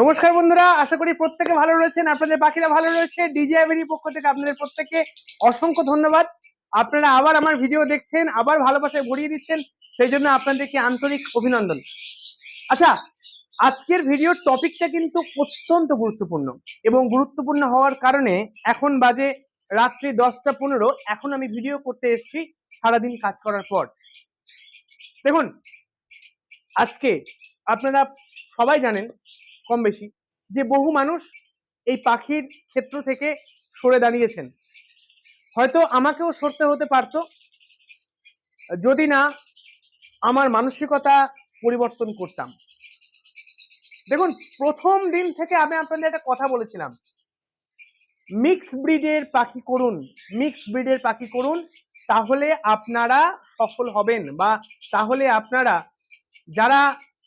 নমস্কার বন্ধুরা, আশা করি প্রত্যেকে ভালো রয়েছেন। আপনাদের বাকিরা ভালো রয়েছে। ডিজিআইবির পক্ষ থেকে আপনাদের প্রত্যেককে অসংখ্য ধন্যবাদ। আপনারা আবার আমার ভিডিও দেখছেন, আবার ভালোবাসায় ভরিয়ে দিচ্ছেন, সেই জন্য আপনাদেরকে আন্তরিক অভিনন্দন। আচ্ছা আজকের ভিডিওর টপিকটা কিন্তু অত্যন্ত গুরুত্বপূর্ণ এবং গুরুত্বপূর্ণ হওয়ার কারণে এখন বাজে রাত্রি দশটা পনেরো। এখন আমি ভিডিও করতে এসেছি সারাদিন কাজ করার পর। দেখুন, আজকে আপনারা সবাই জানেন কম বেশি যে বহু মানুষ এই পাখির ক্ষেত্র থেকে সরে দাঁড়িয়েছেন। হয়তো আমাকেও সরতে হতে পারতো, যদি না আমার মানসিকতা পরিবর্তন করতাম। দেখুন, প্রথম দিন থেকে আমি আপনাদের একটা কথা বলেছিলাম। মিক্স ব্রিডের পাখি করুন, মিক্স ব্রিডের পাখি করুন, তাহলে আপনারা সফল হবেন বা তাহলে আপনারা যারা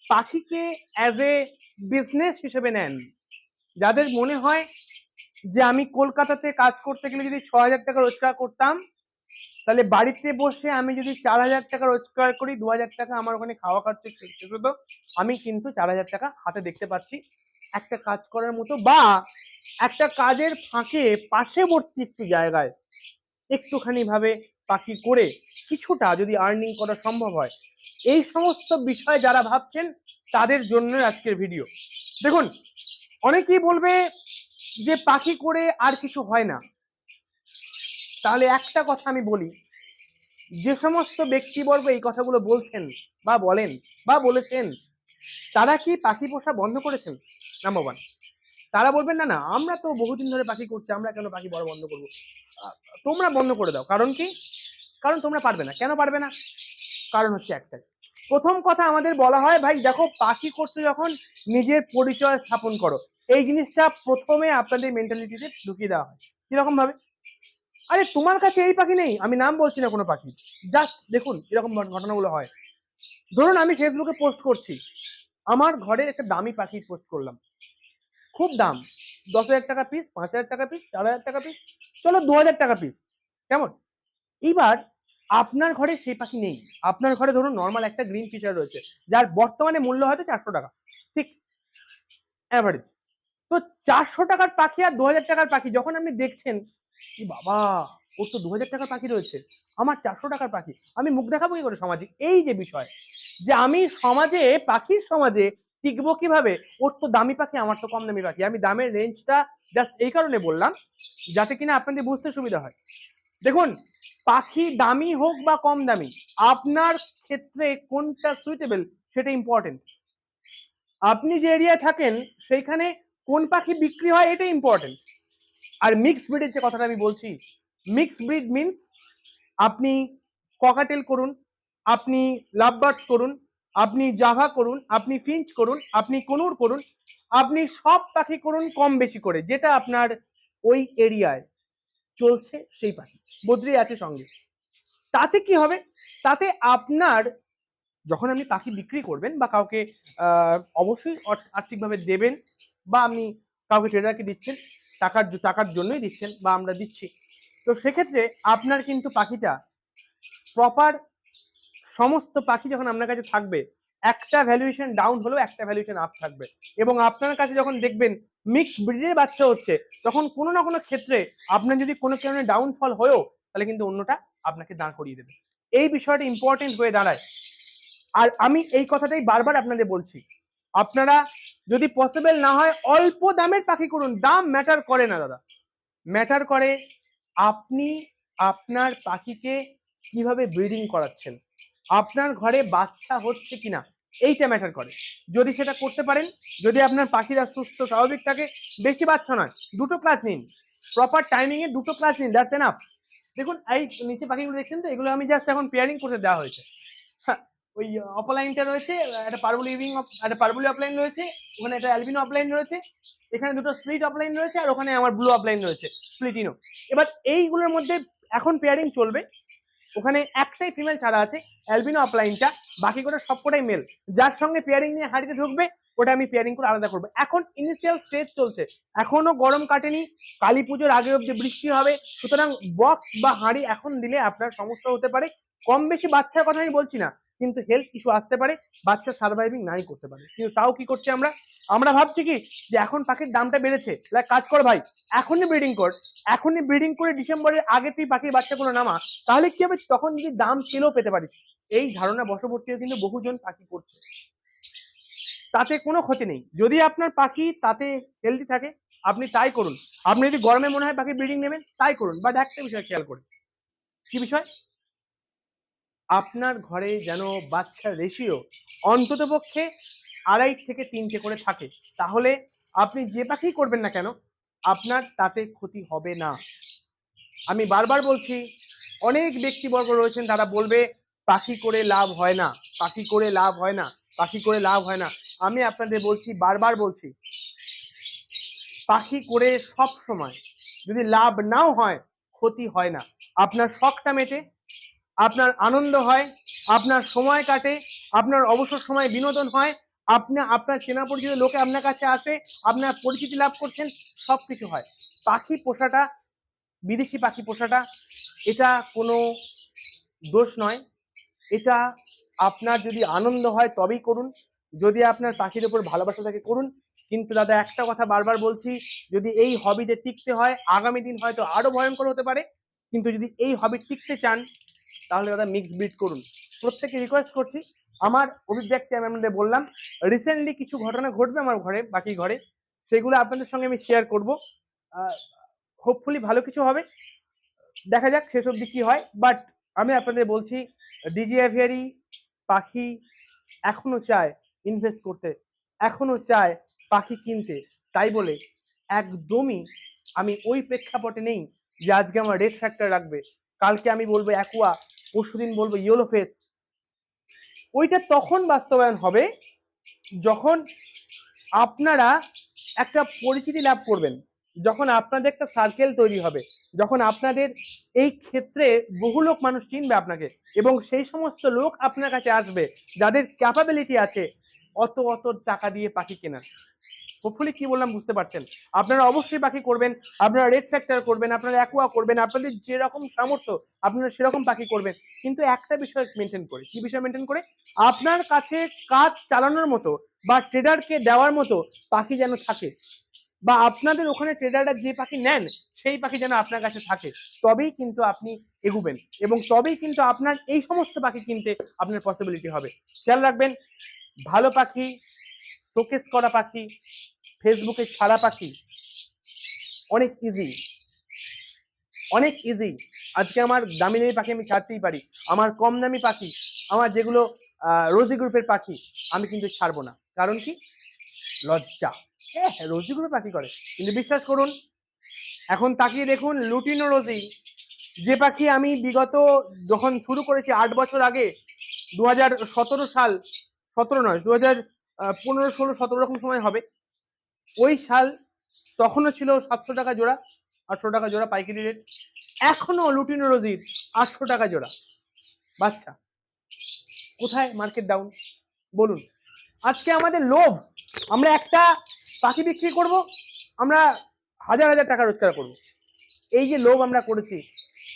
পাখিকে অ্যাজ এ বিজনেস হিসেবে নেন। যাদের মনে হয় যে আমি কলকাতাতে কাজ করতে গেলে যদি ছ হাজার টাকা রোজগার করতাম, তাহলে বাড়িতে বসে আমি যদি চার হাজার টাকা রোজগার করি, দু হাজার টাকা আমার ওখানে খাওয়া খরচা শেষ আমি কিন্তু চার হাজার টাকা হাতে দেখতে পাচ্ছি। একটা কাজ করার মতো বা একটা কাজের ফাঁকে পাশেবর্তী একটু জায়গায় একটুখানি ভাবে পাখি করে কিছুটা যদি আর্নিং করা সম্ভব হয় এই সমস্ত বিষয় যারা ভাবছেন, তাদের জন্য আজকের ভিডিও দেখুন, অনেকেই বলবে যে পাখি করে আর কিছু হয় না। তাহলে একটা কথা আমি বলি, যে সমস্ত ব্যক্তিবর্গ এই কথাগুলো বলছেন বা বলেন বা বলেছেন, তারা কি পাখি পোষা বন্ধ করেছেন? নাম্বার ওয়ান তারা বলবেন, না না, আমরা তো বহুদিন ধরে পাখি করছি, আমরা কেন পাখি বড় বন্ধ করব? তোমরা বন্ধ করে দাও। কারণ কি? কারণ তোমরা পারবে না। কেন পারবে না? কারণ হচ্ছে একটাই প্রথম কথা আমাদের বলা হয়, ভাই, দেখো, পাখি করতে যখন নিজের পরিচয় স্থাপন করো, এই জিনিসটা প্রথমে আপনাদের মেন্টালিটিতে ঢুকিয়ে দেওয়া হয়। কীরকম ভাবে? আরে, তোমার কাছে এই পাখি নেই, আমি নাম বলছি না কোনো পাখি। জাস্ট দেখুন, এরকম ঘটনাগুলো হয়। ধরুন, আমি ফেসবুকে পোস্ট করছি। আমার ঘরে একটা দামি পাখি পোস্ট করলাম। খুব দাম। দশ হাজার টাকা পিস পাঁচ হাজার টাকা পিস চার হাজার টাকা পিস চলো দু হাজার টাকা পিস কেমন? এইবার আপনার ঘরে সেই পাখি নেই। আপনার ঘরে ধরুন নর্মাল একটা গ্রিন ফিচার রয়েছে, যার বর্তমানে মূল্য হয়তো চারশো টাকা। ঠিক অ্যাভারেজ তো চারশো টাকার পাখি আর দু হাজার টাকার পাখি, যখন আপনি দেখছেন কি বাবা, ওর তো দু হাজার টাকার পাখি রয়েছে, আমার চারশো টাকার পাখি। আমি মুখ দেখাবো কি করে সমাজে? এই যে বিষয়, যে আমি সমাজে, পাখির সমাজে টিকবো কীভাবে? ওর তো দামি পাখি, আমার তো কম দামি পাখি। আমি দামের রেঞ্জটা জাস্ট এই কারণে বললাম, যাতে কিনা আপনাদের বুঝতে সুবিধা হয়। দেখুন, পাখি দামি হোক বা কম দামি, আপনার ক্ষেত্রে কোনটা সুইটেবল সেটা ইম্পর্টেন্ট আপনি যে এরিয়ায় থাকেন, সেইখানে কোন পাখি বিক্রি হয় এটা ইম্পর্টেন্ট আর মিক্স ব্রিডের যে কথাটা আমি বলছি মিক্স ব্রিড মিনস আপনি ককাটেল করুন, আপনি লাভবার্ডস করুন, আপনি জাভা করুন, আপনি ফিঞ্চ করুন, আপনি কনুর করুন, আপনি সব পাখি করুন কম বেশি করে, যেটা আপনার ওই এরিয়ায় চলছে সেই পাখি বদ্রি আছে সঙ্গে। তাতে কি হবে? তাতে আপনার যখন আপনি পাখি বিক্রি করবেন বা কাউকে অবশ্যই আর্থিকভাবে দেবেন বা আপনি কাউকে ট্রেডারকে দিচ্ছেন, টাকার টাকার জন্যই দিচ্ছেন বা আমরা দিচ্ছি, তো সেক্ষেত্রে আপনার কিন্তু পাখিটা প্রপার সমস্ত পাখি যখন আপনার কাছে থাকবে, একটা ভ্যালুয়েশন ডাউন হলেও একটা ভ্যালুয়েশন আপ থাকবে। এবং আপনার কাছে যখন দেখবেন মিক্স ব্রিডের বাচ্চা হচ্ছে, তখন কোনো না কোনো ক্ষেত্রে আপনার যদি কোনো কারণে ডাউনফল হয়েও, তাহলে কিন্তু অন্যটা আপনাকে দাঁড় করিয়ে দেবে। এই বিষয়টা ইম্পর্টেন্ট হয়ে দাঁড়ায়। আর আমি এই কথাটাই বারবার আপনাদের বলছি, আপনারা যদি পসিবল না হয় অল্প দামের পাখি করুন, দাম ম্যাটার করে না দাদা। ম্যাটার করে আপনি আপনার পাখিকে কীভাবে ব্রিডিং করাচ্ছেন, আপনার ঘরে বাচ্চা হচ্ছে কিনা এইটা ম্যাটার করে। যদি সেটা করতে পারেন যদি আপনার পাখিরা সুস্থ স্বাভাবিক থাকে বেশি বাচ্চা নয় দুটো ক্লাস নিন। প্রপার টাইমিং এ দুটো ক্লাস নিন দ্যাটস এনাফ দেখুন এই নিচে পাখিগুলো দেখছেন তো এগুলো আমি জাস্ট এখন পেয়ারিং করে দেওয়া হয়েছে। হ্যাঁ, ওই অপলাইনটা রয়েছে একটা পার্বলি ইভিং একটা পার্বলি অফলাইন রয়েছে ওখানে একটা অ্যালবিনো অফলাইন রয়েছে এখানে দুটো স্প্লিট অফলাইন রয়েছে আর ওখানে আমার ব্লু অফলাইন রয়েছে স্প্লিটিনো এবার এইগুলোর মধ্যে এখন পেয়ারিং চলবে ওখানে একটাই ফিমেল ছাড়া আছে অ্যালবিনো অফলাইনটা বাকি করে সবকটাই মেল যার সঙ্গে পেয়ারিং নিয়ে হাড়িতে ঢুকবে, ওটা আমি পেয়ারিং করে আলাদা করব। এখন ইনিশিয়াল স্টেজ চলছে। এখনও গরম কাটেনি, কালী পুজোর আগে অব্দি বৃষ্টি হবে। সুতরাং বক্স বা হাঁড়ি এখন দিলে আপনার সমস্যা হতে পারে। কম বেশি বাচ্চার কথা আমি বলছি না। কিন্তু হেলথ ইস্যু আসতে পারে, বাচ্চা সার্ভাইভিং নাই করতে পারে। কিন্তু তাও কি করছি আমরা? আমরা ভাবছি কি যে এখন পাখির দামটা বেড়েছে। কাজ কর ভাই, এখনই ব্রিডিং কর। এখনই ব্রিডিং করে ডিসেম্বরের আগে তুই পাখির বাচ্চাগুলো নামা, তাহলে কি হবে? তখন যদি দাম পেলেও পেতে পারিস। এই ধারণা বশবর্তী কিন্তু বহুজন পাখি করছে। তাতে কোনো ক্ষতি নেই। যদি আপনার পাখি তাতে হেলদি থাকে, আপনি তাই করুন। আপনি যদি গরমে মনে হয় পাখি ব্রিডিং নেবেন, তাই করুন। বাট একটা বিষয় খেয়াল করুন। কি বিষয়? আপনার ঘরে যেন বাচ্চার রেশিও অন্তত পক্ষে আড়াই থেকে তিনটে করে থাকে, তাহলে আপনি যে পাখি করবেন না কেন, আপনার তাতে ক্ষতি হবে না। আমি বারবার বলছি, অনেক ব্যক্তিবর্গ রয়েছেন তারা বলবে, পাখি করে লাভ হয় না, পাখি করে লাভ হয় না, পাখি করে লাভ হয় না। আমি আপনাদের বলছি, বারবার বলছি, পাখি করে সব সময় যদি লাভ নাও হয়, ক্ষতি হয় না। আপনার শখটা মেটে আপনার আনন্দ হয়, আপনার সময় কাটে, আপনার অবসর সময় বিনোদন হয়, আপনি, আপনার চেনা পরিচিত লোকে আপনার কাছে আসে, আপনার পরিচিতি লাভ করছেন সব কিছু হয়। পাখি পোষাটা, বিদেশি পাখি পোষাটা, এটা কোনো দোষ নয়। এটা আপনার যদি আনন্দ হয় তবেই করুন। যদি আপনার পাখির উপর ভালোবাসা থাকে করুন। কিন্তু দাদা, একটা কথা বারবার বলছি, যদি এই হবিতে টিকতে হয়, আগামী দিন হয়তো আরও ভয়ঙ্কর হতে পারে। কিন্তু যদি এই হবি টিকতে চান তাহলে দাদা মিক্স ব্রিড করুন। প্রত্যেকে রিকোয়েস্ট করছি। আমার অভিব্যক্তি আমি আপনাদের বললাম রিসেন্টলি কিছু ঘটনা ঘটবে আমার ঘরে, বাকি ঘরে, সেগুলো আপনাদের সঙ্গে আমি শেয়ার করব। হোপফুলি ভালো কিছু হবে। দেখা যাক শেষ অবধি কি হয় বাট আমি আপনাদের বলছি ডিজি অ্যাভিয়ারি পাখি এখনও চায় ইনভেস্ট করতে, এখনও চায় পাখি কিনতে। তাই বলে একদমই আমি ওই প্রেক্ষাপটে নেই যে আজকে আমার রেড ফ্যাক্টর রাখবে। কালকে আমি বলব অ্যাকুয়া পরশুদিন বলব ইয়েলো ফেস ওইটা তখন বাস্তবায়ন হবে যখন আপনারা একটা পরিচিতি লাভ করবেন, যখন আপনাদের একটা সার্কেল তৈরি হবে, যখন আপনাদের এই ক্ষেত্রে বহু লোক মানুষ চিনবে আপনাকে এবং সেই সমস্ত লোক আপনার কাছে আসবে, যাদের ক্যাপাবিলিটি আছে অত অত টাকা দিয়ে পাখি কেনার। হোপফুলি কি বললাম বুঝতে পারছেন। আপনারা অবশ্যই পাখি করবেন, আপনারা রেড ফ্যাক্টর করবেন, আপনারা অ্যাকুয়া করবেন, আপনাদের যেরকম সামর্থ্য, আপনারা সেরকম পাখি করবেন। কিন্তু একটা বিষয় মেনটেন করে। কি বিষয় মেনটেন করে? আপনার কাছে কাজ চালানোর মতো বা ট্রেডারকে দেওয়ার মতো পাখি যেন থাকে বা আপনাদের ওখানে ট্রেডাররা যে পাখি নেন, সেই পাখি যেন আপনার কাছে থাকে, তবেই কিন্তু আপনি এগুবেন এবং তবেই কিন্তু আপনার এই সমস্ত পাখি কিনতে আপনার পসিবিলিটি হবে। খেয়াল রাখবেন, ভালো পাখি শোকেস করা পাখি ফেসবুকে ছাড়া পাখি, অনেক ইজি অনেক ইজি আজকে আমার দামি দামি পাখি আমি ছাড়তেই পারি। আমার কম দামি পাখি, আমার যেগুলো রোজি গ্রুপের পাখি, আমি কিন্তু ছাড়বো না। কারণ কি? লজ্জা। হ্যাঁ রোজি গ্রুপের পাখি করে। কিন্তু বিশ্বাস করুন, এখন তাকিয়ে দেখুন লুটিনো রোজি যে পাখি আমি বিগত যখন শুরু করেছি আট বছর আগে দু হাজার সতেরো সাল, সতেরো নয় দু পনেরো, ষোলো, সতেরো রকম সময় হবে। ওই সাল তখনও ছিল সাতশো টাকা জোড়া, আটশো টাকা জোড়া পাইকারি রেট এখনও লুটিনো রোজির আটশো টাকা জোড়া। বাচ্চা, কোথায় মার্কেট ডাউন বলুন। আজকে আমাদের লোভ, আমরা একটা পাখি বিক্রি করব, আমরা হাজার হাজার টাকা রোজগার করব। এই যে লোভ আমরা করেছি,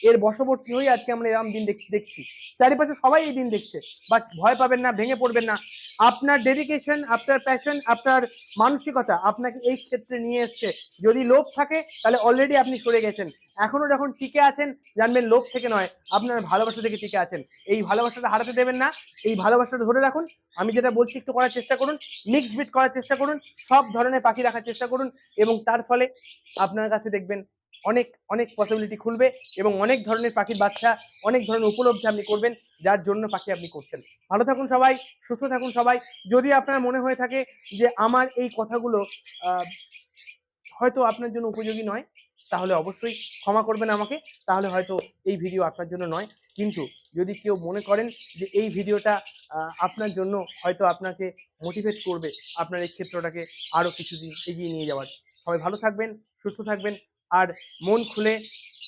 এর বশবর্তী হয়ে আজকে আমরা এরকম দিন দেখছি। চারিপাশে সবাই এই দিন দেখছে। বাট ভয় পাবেন না, ভেঙে পড়বেন না। আপনার ডেডিকেশন আপনার প্যাশন আপনার মানসিকতা আপনাকে এই ক্ষেত্রে নিয়ে এসছে। যদি লোভ থাকে, তাহলে অলরেডি আপনি সরে গেছেন। এখনও যখন টিকে আছেন, জানবেন লোভ থেকে নয়, আপনার ভালোবাসা থেকে টিকে আছেন। এই ভালোবাসাটা হারাতে দেবেন না। এই ভালোবাসাটা ধরে রাখুন। আমি যেটা বলছি, একটু করার চেষ্টা করুন। মিক্স বিট করার চেষ্টা করুন। সব ধরনের পাখি রাখার চেষ্টা করুন। এবং তার ফলে আপনার কাছে দেখবেন অনেক অনেক পসিবিলিটি খুলবে এবং অনেক ধরনের পাখির বাচ্চা, অনেক ধরনের উপলব্ধি আপনি করবেন, যার জন্য পাখি আপনি করছেন। ভালো থাকুন সবাই, সুস্থ থাকুন সবাই। যদি আপনার মনে হয়ে থাকে যে আমার এই কথাগুলো হয়তো আপনার জন্য উপযোগী নয়, তাহলে অবশ্যই ক্ষমা করবেন আমাকে। তাহলে হয়তো এই ভিডিও আপনার জন্য নয়। কিন্তু যদি কেউ মনে করেন যে এই ভিডিওটা আপনার জন্য হয়তো আপনাকে মোটিভেট করবে আপনার এই ক্ষেত্রটাকে আরও কিছুদিন এগিয়ে নিয়ে যাওয়ার। সবাই ভালো থাকবেন, সুস্থ থাকবেন। আর মন খুলে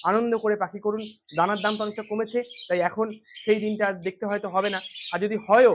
আনন্দ করে পাখি করুন। দানার দাম তো অনেকটা কমেছে, তাই এখন সেই দিনটা আর দেখতে হয়তো হবে না। আর যদি হয়ও